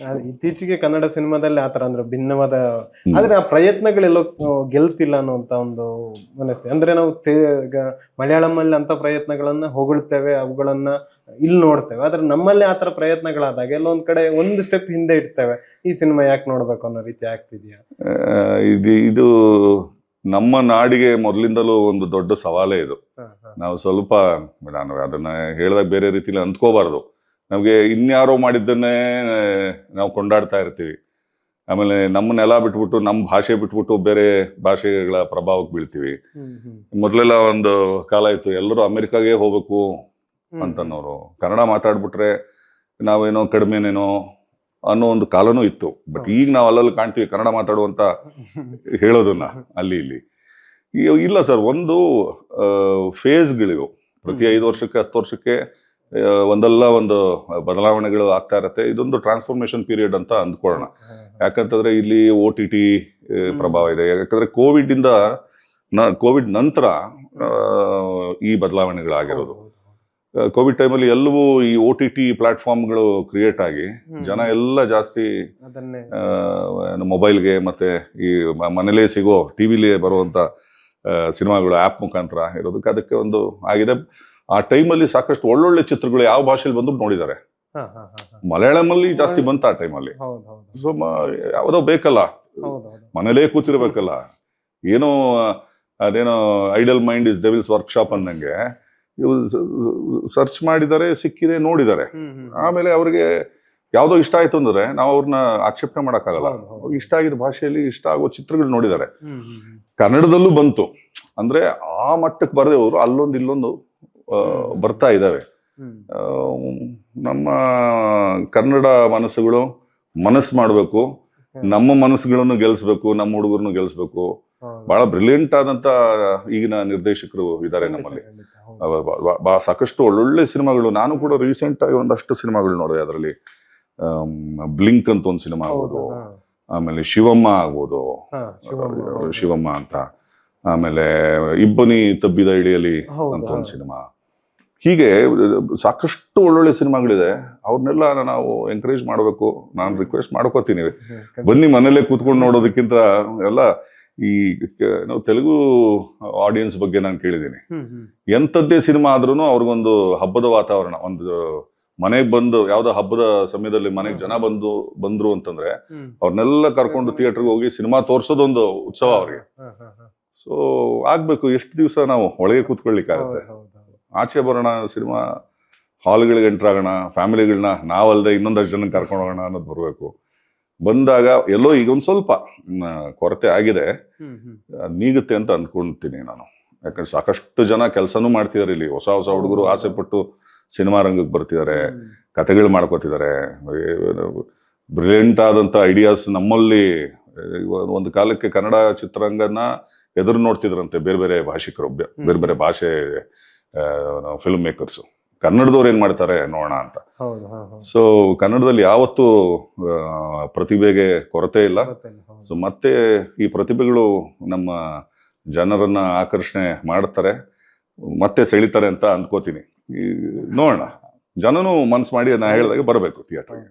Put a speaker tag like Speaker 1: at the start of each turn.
Speaker 1: ಇತ್ತೀಚೆಗೆ ಕನ್ನಡ ಸಿನಿಮಾದಲ್ಲಿ ಆತರ ಅಂದ್ರೆ ಭಿನ್ನವಾದ. ಆದ್ರೆ ಆ ಪ್ರಯತ್ನಗಳೆಲ್ಲೋ ಗೆಲ್ತಿಲ್ಲ ಅನ್ನುವಂತ ಒಂದು ಮನಸ್ಥಿತಿ. ಅಂದ್ರೆ ನಾವು ಮಲಯಾಳಂ ಅಲ್ಲಿ ಅಂತ ಪ್ರಯತ್ನಗಳನ್ನ ಹೊಗಳ್ತೇವೆ ಅವುಗಳನ್ನ ಇಲ್ಲಿ ನೋಡ್ತೇವೆ. ಆದ್ರೆ ನಮ್ಮಲ್ಲಿ ಆತರ ಪ್ರಯತ್ನಗಳಾದಾಗ ಎಲ್ಲೊಂದ್ ಕಡೆ ಒಂದು ಸ್ಟೆಪ್ ಹಿಂದೆ ಇಡ್ತೇವೆ. ಈ ಸಿನಿಮಾ ಯಾಕೆ ನೋಡ್ಬೇಕು ಅನ್ನೋ ರೀತಿ ಆಗ್ತಿದ್ಯಾ?
Speaker 2: ಇದು ಇದು ನಮ್ಮ ನಾಡಿಗೆ ಮೊದಲಿಂದಲೂ ಒಂದು ದೊಡ್ಡ ಸವಾಲೇ ಇದು. ನಾವು ಸ್ವಲ್ಪ ನಾನು ಅದನ್ನ ಹೇಳಿದಾಗ ಬೇರೆ ರೀತಿಲಿ ಅಂದ್ಕೋಬಾರ್ದು. ನಮಗೆ ಇನ್ಯಾರೋ ಮಾಡಿದ್ದನ್ನೇ ನಾವು ಕೊಂಡಾಡ್ತಾ ಇರ್ತೀವಿ. ಆಮೇಲೆ ನಮ್ಮ ನೆಲ ಬಿಟ್ಬಿಟ್ಟು ನಮ್ಮ ಭಾಷೆ ಬಿಟ್ಬಿಟ್ಟು ಬೇರೆ ಭಾಷೆಗಳ ಪ್ರಭಾವಕ್ಕೆ ಬೀಳ್ತೀವಿ. ಮೊದಲೆಲ್ಲ ಒಂದು ಕಾಲ ಇತ್ತು ಎಲ್ಲರೂ ಅಮೆರಿಕಾಗೆ ಹೋಗ್ಬೇಕು
Speaker 1: ಅಂತನವರು
Speaker 2: ಅಂತನ್ನೋರು. ಕನ್ನಡ ಮಾತಾಡ್ಬಿಟ್ರೆ ನಾವೇನೋ ಕಡಿಮೆನೇನೋ ಅನ್ನೋ ಒಂದು ಕಾಲನೂ ಇತ್ತು. ಬಟ್ ಈಗ ನಾವು ಅಲ್ಲಲ್ಲಿ ಕಾಣ್ತೀವಿ ಕನ್ನಡ ಮಾತಾಡುವಂತ ಹೇಳೋದನ್ನ ಅಲ್ಲಿ ಇಲ್ಲಿ. ಇಲ್ಲ ಸರ್ ಒಂದು ಫೇಸ್ಗಳಿವು ಪ್ರತಿ ಐದು ವರ್ಷಕ್ಕೆ ಹತ್ತು ವರ್ಷಕ್ಕೆ ಒಂದಲ್ಲ ಒಂದು ಬದಲಾವಣೆಗಳು ಆಗ್ತಾ ಇರತ್ತೆ. ಇದೊಂದು ಟ್ರಾನ್ಸ್ಫಾರ್ಮೇಶನ್ ಪೀರಿಯಡ್ ಅಂತ ಅಂದ್ಕೊಳ್ಳೋಣ. ಯಾಕಂತಂದ್ರೆ ಇಲ್ಲಿ ಓ ಟಿ ಟಿ ಪ್ರಭಾವ ಇದೆ. ಯಾಕಂದ್ರೆ ಕೋವಿಡ್ ಇಂದ ಕೋವಿಡ್ ನಂತರ ಈ ಬದಲಾವಣೆಗಳಾಗಿರೋದು. ಕೋವಿಡ್ ಟೈಮ್ ಟೈಮಲ್ಲಿ ಎಲ್ಲವೂ ಈ ಓ ಟಿ ಟಿ ಪ್ಲಾಟ್ಫಾರ್ಮ್ಗಳು ಕ್ರಿಯೇಟ್ ಆಗಿ ಜನ ಎಲ್ಲ ಜಾಸ್ತಿ ಮೊಬೈಲ್ಗೆ ಮತ್ತೆ ಈ ಮನೇಲೇ ಸಿಗೋ ಟಿವಿಲಿ ಬರುವಂತ ಸಿನಿಮಾಗಳು ಆ್ಯಪ್ ಮುಖಾಂತರ ಇರೋದಕ್ಕೆ ಅದಕ್ಕೆ ಒಂದು ಆಗಿದೆ. ಆ ಟೈಮಲ್ಲಿ ಸಾಕಷ್ಟು ಒಳ್ಳೊಳ್ಳೆ ಚಿತ್ರಗಳು ಯಾವ ಭಾಷೆಯಲ್ಲಿ ಬಂದು ನೋಡಿದ್ದಾರೆ. ಮಲಯಾಳಮಲ್ಲಿ ಜಾಸ್ತಿ ಬಂತ ಆ ಟೈಮಲ್ಲಿ. ಸೊ ಯಾವುದೋ ಬೇಕಲ್ಲ. ಮನೇಲೇ ಕೂತಿರ್ಬೇಕಲ್ಲ. ಏನೋ ಅದೇನೋ idle mind is devil's workshop ಅನ್ನಂಗೆ ಸರ್ಚ್ ಮಾಡಿದ್ದಾರೆ ಸಿಕ್ಕಿದೆ ನೋಡಿದ್ದಾರೆ. ಆಮೇಲೆ ಅವ್ರಿಗೆ ಯಾವುದೋ ಇಷ್ಟ ಆಯ್ತು ಅಂದ್ರೆ ನಾವು ಅವ್ರನ್ನ ಆಕ್ಷೇಪಣೆ ಮಾಡೋಕ್ಕಾಗಲ್ಲ. ಇಷ್ಟ ಆಗಿದ ಭಾಷೆಯಲ್ಲಿ ಇಷ್ಟ ಆಗೋ ಚಿತ್ರಗಳು ನೋಡಿದ್ದಾರೆ. ಕನ್ನಡದಲ್ಲೂ ಬಂತು. ಅಂದ್ರೆ ಆ ಮಟ್ಟಕ್ಕೆ ಬರದೇ ಅವರು ಅಲ್ಲೊಂದು ಇಲ್ಲೊಂದು ಬರ್ತಾ ಇದ್ದಾವೆ ನಮ್ಮ ಕನ್ನಡ ಮನಸ್ಸುಗಳು ಮನಸ್ಸು ಮಾಡಬೇಕು ನಮ್ಮ ಮನಸ್ಸುಗಳನ್ನು ಗೆಲ್ಸ್ಬೇಕು ನಮ್ಮ ಹುಡುಗರನ್ನು
Speaker 1: ಗೆಲ್ಸ್ಬೇಕು.
Speaker 2: ಬಹಳ ಬ್ರಿಲಿಯಂಟ್ ಆದಂತ ಈಗಿನ ನಿರ್ದೇಶಕರು ಇದ್ದಾರೆ ನಮ್ಮಲ್ಲಿ. ಸಾಕಷ್ಟು ಒಳ್ಳೊಳ್ಳೆ ಸಿನಿಮಾಗಳು. ನಾನು ಕೂಡ ರೀಸೆಂಟ್ ಆಗಿ ಒಂದಷ್ಟು ಸಿನಿಮಾಗಳು ನೋಡಿದೆ. ಅದರಲ್ಲಿ ಬ್ಲಿಂಕ್ ಅಂತ ಒಂದು ಸಿನಿಮಾ ಆಗ್ಬೋದು. ಆಮೇಲೆ ಶಿವಮ್ಮ ಆಗ್ಬೋದು.
Speaker 1: ಶಿವಮ್ಮ,
Speaker 2: ಅಂತ. ಆಮೇಲೆ ಇಬ್ಬನಿ ತಬ್ಬಿದ ಇಳಿಯಲಿ ಅಂತ ಒಂದು ಸಿನಿಮಾ. ಹೀಗೆ ಸಾಕಷ್ಟು ಒಳ್ಳೊಳ್ಳೆ ಸಿನಿಮಾಗಳಿದೆ. ಅವ್ರನ್ನೆಲ್ಲ ನಾವು ಎಂಕರೇಜ್ ಮಾಡಬೇಕು. ನಾನು ರಿಕ್ವೆಸ್ಟ್ ಮಾಡ್ಕೋತೀನಿ. ಬನ್ನಿ ಮನೇಲೆ ಕೂತ್ಕೊಂಡು ನೋಡೋದಕ್ಕಿಂತ ಎಲ್ಲ ಈ ನಾವು ತೆಲುಗು ಆಡಿಯನ್ಸ್ ಬಗ್ಗೆ ನಾನು ಕೇಳಿದ್ದೀನಿ. ಎಂಥದ್ದೇ ಸಿನಿಮಾ ಆದ್ರೂ ಅವ್ರಿಗೊಂದು ಹಬ್ಬದ ವಾತಾವರಣ ಒಂದು ಮನೆಗೆ ಬಂದು ಯಾವ್ದೋ ಹಬ್ಬದ ಸಮಯದಲ್ಲಿ ಮನೆಗೆ ಜನ ಬಂದು ಬಂದ್ರು ಅಂತಂದ್ರೆ. ಅವ್ರನ್ನೆಲ್ಲ ಕರ್ಕೊಂಡು ಥಿಯೇಟರ್ಗೆ ಹೋಗಿ ಸಿನಿಮಾ ತೋರ್ಸೋದೊಂದು ಉತ್ಸವ ಅವ್ರಿಗೆ. ಸೊ ಆಗ್ಬೇಕು. ಎಷ್ಟು ದಿವಸ ನಾವು ಒಳಗೆ ಕೂತ್ಕೊಳ್ಳಿಕ್ಕಾಗತ್ತೆ. ಆಚೆ ಬರೋಣ ಸಿನಿಮಾ ಹಾಲ್ಗಳಿಗೆ ಎಂಟ್ರ್ ಆಗೋಣ ಫ್ಯಾಮಿಲಿಗಳನ್ನ ನಾವಲ್ಲದೆ ಇನ್ನೊಂದಷ್ಟು ಜನ ಕರ್ಕೊಂಡು ಹೋಗೋಣ ಅನ್ನೋದು ಬರಬೇಕು. ಬಂದಾಗ ಎಲ್ಲೋ ಈಗ ಒಂದು ಸ್ವಲ್ಪ ಕೊರತೆ ಆಗಿದೆ. ನೀಗುತ್ತೆ ಅಂತ ಅಂದ್ಕೊಳ್ತೀನಿ ನಾನು. ಯಾಕಂದ್ರೆ ಸಾಕಷ್ಟು ಜನ ಕೆಲಸನೂ ಮಾಡ್ತಿದ್ದಾರೆ ಇಲ್ಲಿ. ಹೊಸ ಹೊಸ ಹುಡುಗರು ಆಸೆ ಪಟ್ಟು ಸಿನಿಮಾ ರಂಗಕ್ಕೆ ಬರ್ತಿದ್ದಾರೆ
Speaker 1: ಕಥೆಗಳು
Speaker 2: ಕತೆಗಳು ಮಾಡ್ಕೋತಿದ್ದಾರೆ ಬ್ರಿಲಿಯಂಟ್ ಆದಂತ ಐಡಿಯಾಸ್ ನಮ್ಮಲ್ಲಿ ಒಂದು ಕಾಲಕ್ಕೆ ಕನ್ನಡ ಚಿತ್ರರಂಗನ ಎದುರು ನೋಡ್ತಿದ್ರಂತೆ ಬೇರೆ ಬೇರೆ ಭಾಷಿಕರು ಬೇರೆ ಬೇರೆ ಭಾಷೆ ಫಿಲ್ಮ್ ಮೇಕರ್ಸ್ ಕನ್ನಡದವ್ರು ಏನ್ ಮಾಡ್ತಾರೆ ನೋಡೋಣ ಅಂತ. ಸೊ ಕನ್ನಡದಲ್ಲಿ ಯಾವತ್ತು ಪ್ರತಿಭೆಗೆ ಕೊರತೆ ಇಲ್ಲ. ಸೊ ಮತ್ತೆ ಈ ಪ್ರತಿಭೆಗಳು ನಮ್ಮ ಜನರನ್ನ ಆಕರ್ಷಣೆ ಮಾಡ್ತಾರೆ ಮತ್ತೆ ಸೆಳಿತಾರೆ ಅಂತ ಅಂದ್ಕೋತೀನಿ. ಈ ನೋಡೋಣ. ಜನನು ಮನ್ಸು ಮಾಡಿ ನಾ ಹೇಳಿದಾಗ ಬರಬೇಕು ಥಿಯೇಟರ್ಗೆ.